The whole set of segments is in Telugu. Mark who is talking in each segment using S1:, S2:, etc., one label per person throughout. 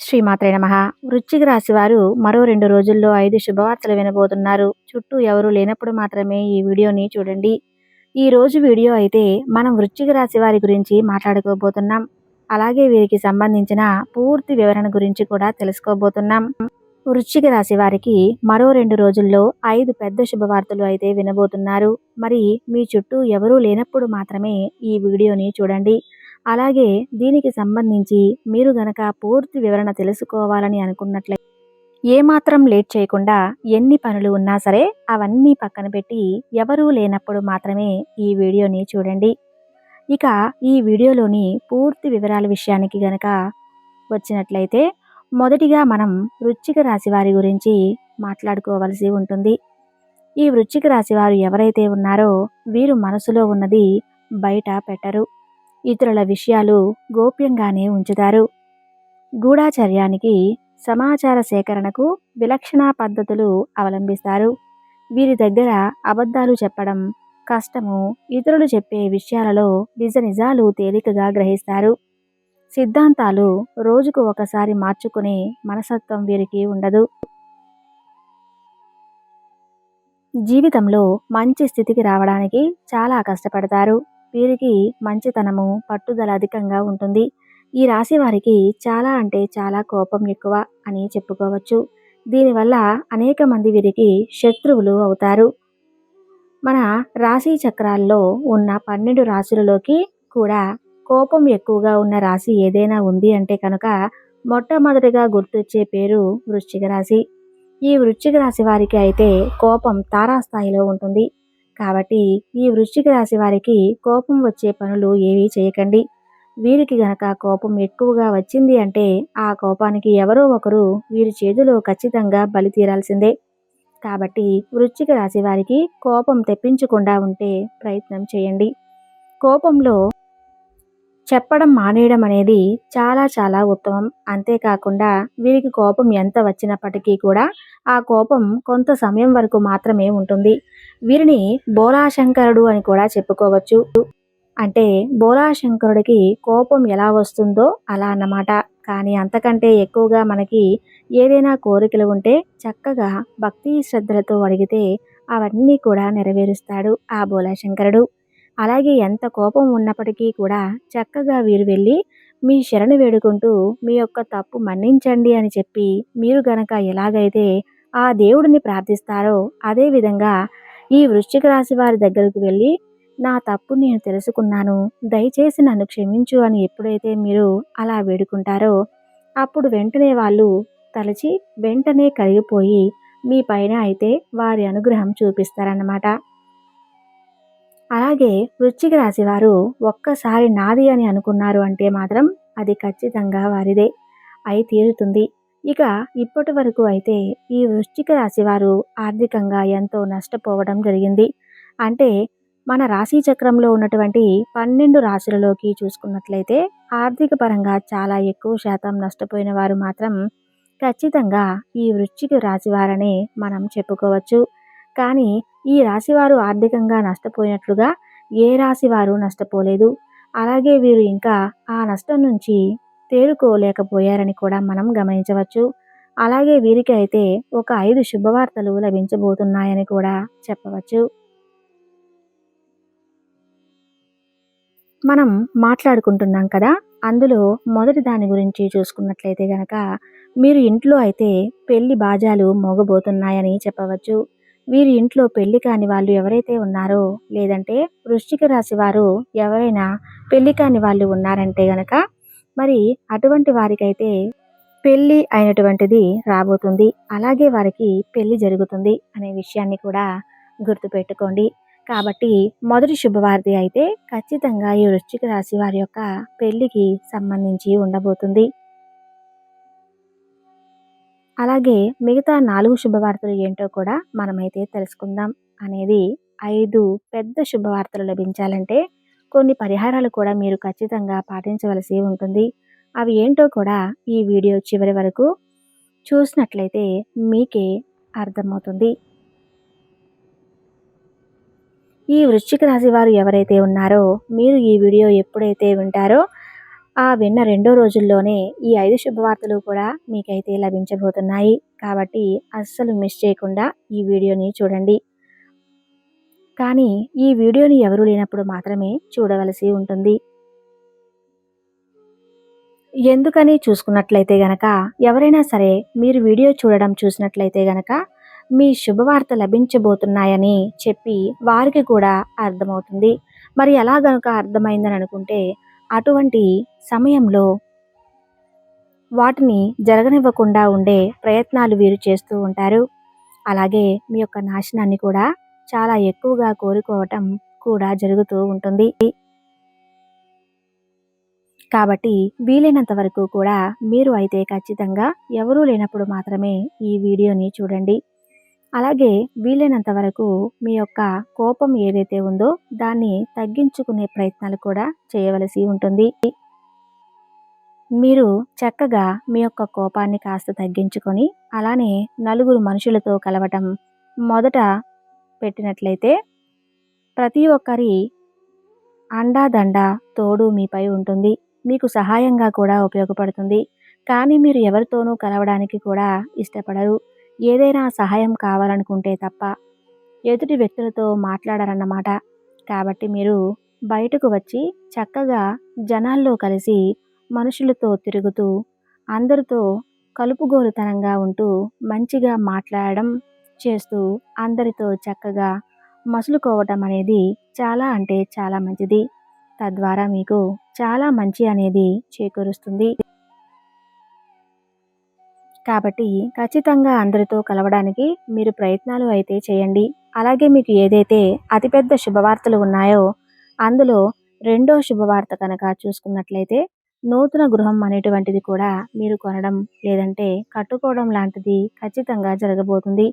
S1: శ్రీమాత్రే నమ. వృశ్చిక రాశి వారు మరో రెండు రోజుల్లో ఐదు శుభవార్తలు వినబోతున్నారు. చుట్టూ ఎవరు లేనప్పుడు మాత్రమే ఈ వీడియోని చూడండి. ఈ రోజు వీడియో అయితే మనం వృశ్చిక రాశి వారి గురించి మాట్లాడుకోబోతున్నాం. అలాగే వీరికి సంబంధించిన పూర్తి వివరణ గురించి కూడా తెలుసుకోబోతున్నాం. వృశ్చిక రాశి వారికి మరో రెండు రోజుల్లో ఐదు పెద్ద శుభవార్తలు అయితే వినబోతున్నారు. మరి మీ చుట్టూ ఎవరూ లేనప్పుడు మాత్రమే ఈ వీడియోని చూడండి. అలాగే దీనికి సంబంధించి మీరు గనక పూర్తి వివరణ తెలుసుకోవాలని అనుకున్నట్లయితే ఏమాత్రం లేట్ చేయకుండా ఎన్ని పనులు ఉన్నా సరే అవన్నీ పక్కన పెట్టి ఎవరూ లేనప్పుడు మాత్రమే ఈ వీడియోని చూడండి. ఇక ఈ వీడియోలోని పూర్తి వివరాల విషయానికి గనక వచ్చినట్లయితే మొదటిగా మనం వృశ్చిక రాశి వారి గురించి మాట్లాడుకోవలసి ఉంటుంది. ఈ వృశ్చిక రాశి వారు ఎవరైతే ఉన్నారో వీరు మనసులో ఉన్నది బయట పెట్టరు. ఇతరుల విషయాలు గోప్యంగానే ఉంచుతారు. గూఢాచర్యానికి సమాచార సేకరణకు విలక్షణ పద్ధతులు అవలంబిస్తారు. వీరి దగ్గర అబద్ధాలు చెప్పడం కష్టము ఇతరులు చెప్పే విషయాలలో నిజ నిజాలు తేలికగా గ్రహిస్తారు. సిద్ధాంతాలు రోజుకు ఒకసారి మార్చుకునే మనసత్వం వీరికి ఉండదు. జీవితంలో మంచి స్థితికి రావడానికి చాలా కష్టపడతారు. వీరికి మంచితనము పట్టుదల అధికంగా ఉంటుంది. ఈ రాశి వారికి చాలా అంటే చాలా కోపం ఎక్కువ అని చెప్పుకోవచ్చు. దీనివల్ల అనేక మంది వీరికి శత్రువులు అవుతారు. మన రాశి చక్రాల్లో ఉన్న పన్నెండు రాశులలోకి కూడా కోపం ఎక్కువగా ఉన్న రాశి ఏదైనా ఉంది అంటే కనుక మొట్టమొదటిగా గుర్తొచ్చే పేరు వృశ్చిక రాశి. ఈ వృశ్చిక రాశి వారికి అయితే కోపం తారాస్థాయిలో ఉంటుంది. కాబట్టి ఈ వృశ్చిక రాశి వారికి కోపం వచ్చే పనులు ఏవీ చేయకండి. వీరికి గనక కోపం ఎక్కువగా వచ్చింది అంటే ఆ కోపానికి ఎవరో ఒకరు వీరి చేతిలో ఖచ్చితంగా బలి తీరాల్సిందే. కాబట్టి వృశ్చిక రాశి వారికి కోపం తెప్పించకుండా ఉంటే ప్రయత్నం చేయండి. కోపంలో చెప్పడం మానేయడం అనేది చాలా చాలా ఉత్తమం. అంతేకాకుండా వీరికి కోపం ఎంత వచ్చినప్పటికీ కూడా ఆ కోపం కొంత సమయం వరకు మాత్రమే ఉంటుంది. వీరిని బోలాశంకరుడు అని కూడా చెప్పుకోవచ్చు. అంటే బోలాశంకరుడికి కోపం ఎలా వస్తుందో అలా అన్నమాట. కానీ అంతకంటే ఎక్కువగా మనకి ఏదైనా కోరికలు ఉంటే చక్కగా భక్తి శ్రద్ధలతో అడిగితే అవన్నీ కూడా నెరవేరుస్తాడు ఆ బోలాశంకరుడు అలాగే ఎంత కోపం ఉన్నప్పటికీ కూడా చక్కగా వీరు వెళ్ళి మీ శరణు వేడుకుంటూ మీ యొక్క తప్పు మన్నించండి అని చెప్పి మీరు గనక ఎలాగైతే ఆ దేవుడిని ప్రార్థిస్తారో అదేవిధంగా ఈ వృశ్చిక రాశి వారి దగ్గరికి వెళ్ళి నా తప్పు నేను తెలుసుకున్నాను. దయచేసి నన్ను క్షమించు అని ఎప్పుడైతే మీరు అలా వేడుకుంటారో అప్పుడు వెంటనే వాళ్ళు తలచి వెంటనే కరిగిపోయి మీ పైన అయితే వారి అనుగ్రహం చూపిస్తారన్నమాట. అలాగే వృశ్చిక రాశి వారు ఒక్కసారి నాది అని అనుకున్నారు అంటే మాత్రం అది ఖచ్చితంగా వారిదే. అయి తీరుతుంది. ఇక ఇప్పటి వరకు అయితే ఈ వృశ్చిక రాశి వారు ఆర్థికంగా ఎంతో నష్టపోవడం జరిగింది. అంటే మన రాశి చక్రంలో ఉన్నటువంటి పన్నెండు రాశులలోకి చూసుకున్నట్లయితే ఆర్థిక పరంగా చాలా ఎక్కువ శాతం నష్టపోయిన వారు మాత్రం ఖచ్చితంగా ఈ వృశ్చిక రాశి వారనే మనం చెప్పుకోవచ్చు. కానీ ఈ రాశివారు ఆర్థికంగా నష్టపోయినట్లుగా ఏ రాశి వారు నష్టపోలేదు. అలాగే వీరు ఇంకా ఆ నష్టం నుంచి తేరుకోలేకపోయారని కూడా మనం గమనించవచ్చు. అలాగే వీరికి అయితే ఒక ఐదు శుభవార్తలు లభించబోతున్నాయని కూడా చెప్పవచ్చు. మనం మాట్లాడుకుంటున్నాం కదా అందులో మొదటి దాని గురించి చూసుకున్నట్లయితే గనక మీరు ఇంట్లో అయితే పెళ్ళి బాజాలు మోగబోతున్నాయని చెప్పవచ్చు. వీరి ఇంట్లో పెళ్ళి కాని వాళ్ళు ఎవరైతే ఉన్నారో లేదంటే వృశ్చిక రాశి వారు ఎవరైనా పెళ్ళి కాని వాళ్ళు ఉన్నారంటే గనక మరి అటువంటి వారికైతే పెళ్ళి అయినటువంటిది రాబోతుంది. అలాగే వారికి పెళ్ళి జరుగుతుంది అనే విషయాన్ని కూడా గుర్తుపెట్టుకోండి. కాబట్టి మొదటి శుభవార్త అయితే ఖచ్చితంగా ఈ వృశ్చిక రాశి వారి యొక్క పెళ్ళికి సంబంధించి ఉండబోతుంది. అలాగే మిగతా నాలుగు శుభవార్తలు ఏంటో కూడా మనమైతే తెలుసుకుందాం. అనేది ఐదు పెద్ద శుభవార్తలు లభించాలంటే కొన్ని పరిహారాలు కూడా మీరు ఖచ్చితంగా పాటించవలసి ఉంటుంది. అవి ఏంటో కూడా ఈ వీడియో చివరి వరకు చూసినట్లయితే మీకే అర్థమవుతుంది. ఈ వృశ్చిక రాశి వారు ఎవరైతే ఉన్నారో మీరు ఈ వీడియో ఎప్పుడైతే వింటారో ఆ విన్న రెండో రోజుల్లోనే ఈ ఐదు శుభవార్తలు కూడా మీకైతే లభించబోతున్నాయి. కాబట్టి అస్సలు మిస్ చేయకుండా ఈ వీడియోని చూడండి. కానీ ఈ వీడియోని ఎవరు లేనప్పుడు మాత్రమే చూడవలసి ఉంటుంది. ఎందుకని చూసుకున్నట్లయితే గనక ఎవరైనా సరే మీరు వీడియో చూడడం చూసినట్లయితే గనక మీ శుభవార్త లభించబోతున్నాయని చెప్పి వారికి కూడా అర్థమవుతుంది. మరి ఎలా గనుక అర్థమైందని అనుకుంటే అటువంటి సమయంలో వాటిని జరగనివ్వకుండా ఉండే ప్రయత్నాలు వీరు చేస్తూ ఉంటారు. అలాగే మీ యొక్క నాశనాన్ని కూడా చాలా ఎక్కువగా కోరుకోవటం కూడా జరుగుతూ ఉంటుంది. కాబట్టి వీలైనంత వరకు కూడా మీరు అయితే ఖచ్చితంగా ఎవరూ లేనప్పుడు మాత్రమే ఈ వీడియోని చూడండి. అలాగే వీలైనంత వరకు మీ యొక్క కోపం ఏదైతే ఉందో దాన్ని తగ్గించుకునే ప్రయత్నాలు కూడా చేయవలసి ఉంటుంది. మీరు చక్కగా మీ యొక్క కోపాన్ని కాస్త తగ్గించుకొని అలానే నలుగురు మనుషులతో కలవటం మొదట పెట్టినట్లయితే ప్రతి ఒక్కరి అండాదండ తోడు మీపై ఉంటుంది. మీకు సహాయంగా కూడా ఉపయోగపడుతుంది. కానీ మీరు ఎవరితోనూ కలవడానికి కూడా ఇష్టపడరు. ఏదైనా సహాయం కావాలనుకుంటే తప్ప ఎదుటి వ్యక్తులతో మాట్లాడారన్నమాట. కాబట్టి మీరు బయటకు వచ్చి చక్కగా జనాల్లో కలిసి మనుషులతో తిరుగుతూ అందరితో కలుపుగోలుతనంగా ఉంటూ మంచిగా మాట్లాడడం చేస్తూ అందరితో చక్కగా మసులుకోవటం అనేది చాలా అంటే చాలా మంచిది. తద్వారా మీకు చాలా మంచి అనేది చేకూరుస్తుంది. కాబట్టి ఖచ్చితంగా అందరితో కలవడానికి మీరు ప్రయత్నాలు అయితే చేయండి. అలాగే మీకు ఏదైతే అతిపెద్ద శుభవార్తలు ఉన్నాయో అందులో రెండో శుభవార్త కనుక చూసుకున్నట్లయితే నూతన గృహం అనేటువంటిది కూడా మీరు కొనడం లేదంటే కట్టుకోవడం లాంటిది ఖచ్చితంగా జరగబోతుంది.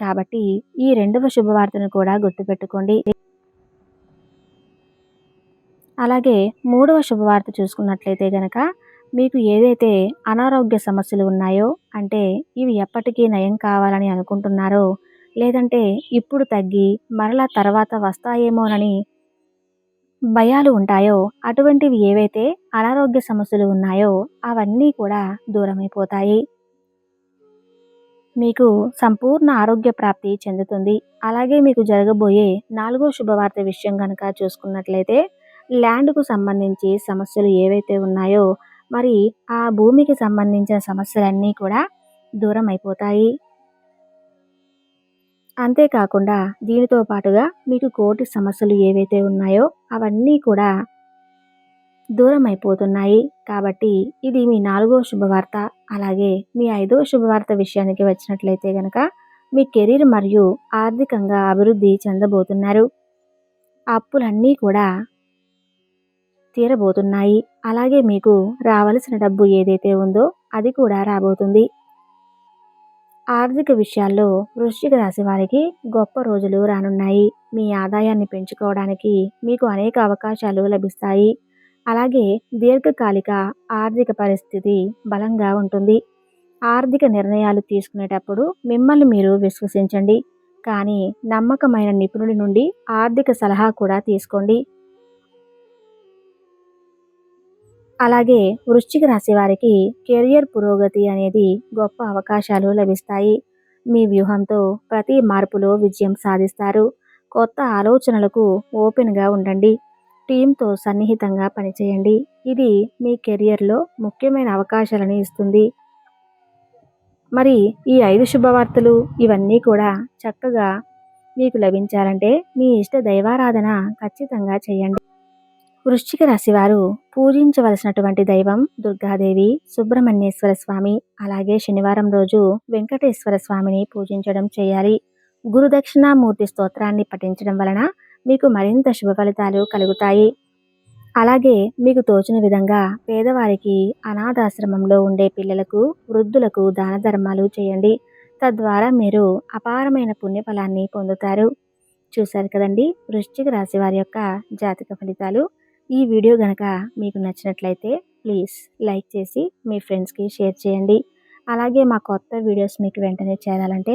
S1: కాబట్టి ఈ రెండవ శుభవార్తను కూడా గుర్తుపెట్టుకోండి. అలాగే మూడవ శుభవార్త చూసుకున్నట్లయితే గనక మీకు ఏదైతే అనారోగ్య సమస్యలు ఉన్నాయో అంటే ఇవి ఎప్పటికీ నయం కావాలని అనుకుంటున్నారో లేదంటే ఇప్పుడు తగ్గి మరలా తర్వాత వస్తాయేమోనని భయాలు ఉంటాయో అటువంటివి ఏవైతే అనారోగ్య సమస్యలు ఉన్నాయో అవన్నీ కూడా దూరమైపోతాయి. మీకు సంపూర్ణ ఆరోగ్య ప్రాప్తి చెందుతుంది. అలాగే మీకు జరగబోయే నాలుగో శుభవార్త విషయం కనుక చూసుకున్నట్లయితే ల్యాండ్కు సంబంధించి సమస్యలు ఏవైతే ఉన్నాయో మరి ఆ భూమికి సంబంధించిన సమస్యలన్నీ కూడా దూరం అయిపోతాయి. అంతేకాకుండా దీనితో పాటుగా మీకు కోటి సమస్యలు ఏవైతే ఉన్నాయో అవన్నీ కూడా దూరం అయిపోతున్నాయి కాబట్టి ఇది మీ నాలుగో శుభవార్త. అలాగే మీ ఐదో శుభవార్త విషయానికి వచ్చినట్లయితే గనక మీ కెరీర్ మరియు ఆర్థికంగా అభివృద్ధి చెందబోతున్నారు. అప్పులన్నీ కూడా తీరబోతున్నాయి. అలాగే మీకు రావలసిన డబ్బు ఏదైతే ఉందో అది కూడా రాబోతుంది. ఆర్థిక విషయాల్లో వృశ్చిక రాశి వారికి గొప్ప రోజులు రానున్నాయి. మీ ఆదాయాన్ని పెంచుకోవడానికి మీకు అనేక అవకాశాలు లభిస్తాయి. అలాగే దీర్ఘకాలిక ఆర్థిక పరిస్థితి బలంగా ఉంటుంది. ఆర్థిక నిర్ణయాలు తీసుకునేటప్పుడు మిమ్మల్ని మీరు విశ్వసించండి. కానీ నమ్మకమైన నిపుణుడి నుండి ఆర్థిక సలహా కూడా తీసుకోండి. అలాగే వృశ్చిక రాశి వారికి కెరియర్ పురోగతి అనేది గొప్ప అవకాశాలు లభిస్తాయి. మీ వ్యూహంతో ప్రతి మార్పులో విజయం సాధిస్తారు. కొత్త ఆలోచనలకు ఓపెన్గా ఉండండి. టీంతో సన్నిహితంగా పనిచేయండి. ఇది మీ కెరియర్లో ముఖ్యమైన అవకాశాలను ఇస్తుంది. మరి ఈ ఐదు శుభవార్తలు ఇవన్నీ కూడా చక్కగా మీకు లభించాలంటే మీ ఇష్ట దైవారాధన ఖచ్చితంగా చేయండి. వృశ్చిక రాశివారు పూజించవలసినటువంటి దైవం దుర్గాదేవి సుబ్రహ్మణ్యేశ్వర స్వామి అలాగే శనివారం రోజు వెంకటేశ్వర స్వామిని పూజించడం చేయాలి. గురుదక్షిణామూర్తి స్తోత్రాన్ని పఠించడం వలన మీకు మరింత శుభ ఫలితాలు కలుగుతాయి. అలాగే మీకు తోచిన విధంగా పేదవారికి అనాథాశ్రమంలో ఉండే పిల్లలకు వృద్ధులకు దాన ధర్మాలు చేయండి. తద్వారా మీరు అపారమైన పుణ్యఫలాన్ని పొందుతారు. చూశారు కదండి? వృశ్చిక రాశి వారి యొక్క జాతక ఫలితాలు. ఈ వీడియో కనుక మీకు నచ్చినట్లయితే ప్లీజ్ లైక్ చేసి మీ ఫ్రెండ్స్కి షేర్ చేయండి. అలాగే మా కొత్త వీడియోస్ మీకు వెంటనే చేరాలంటే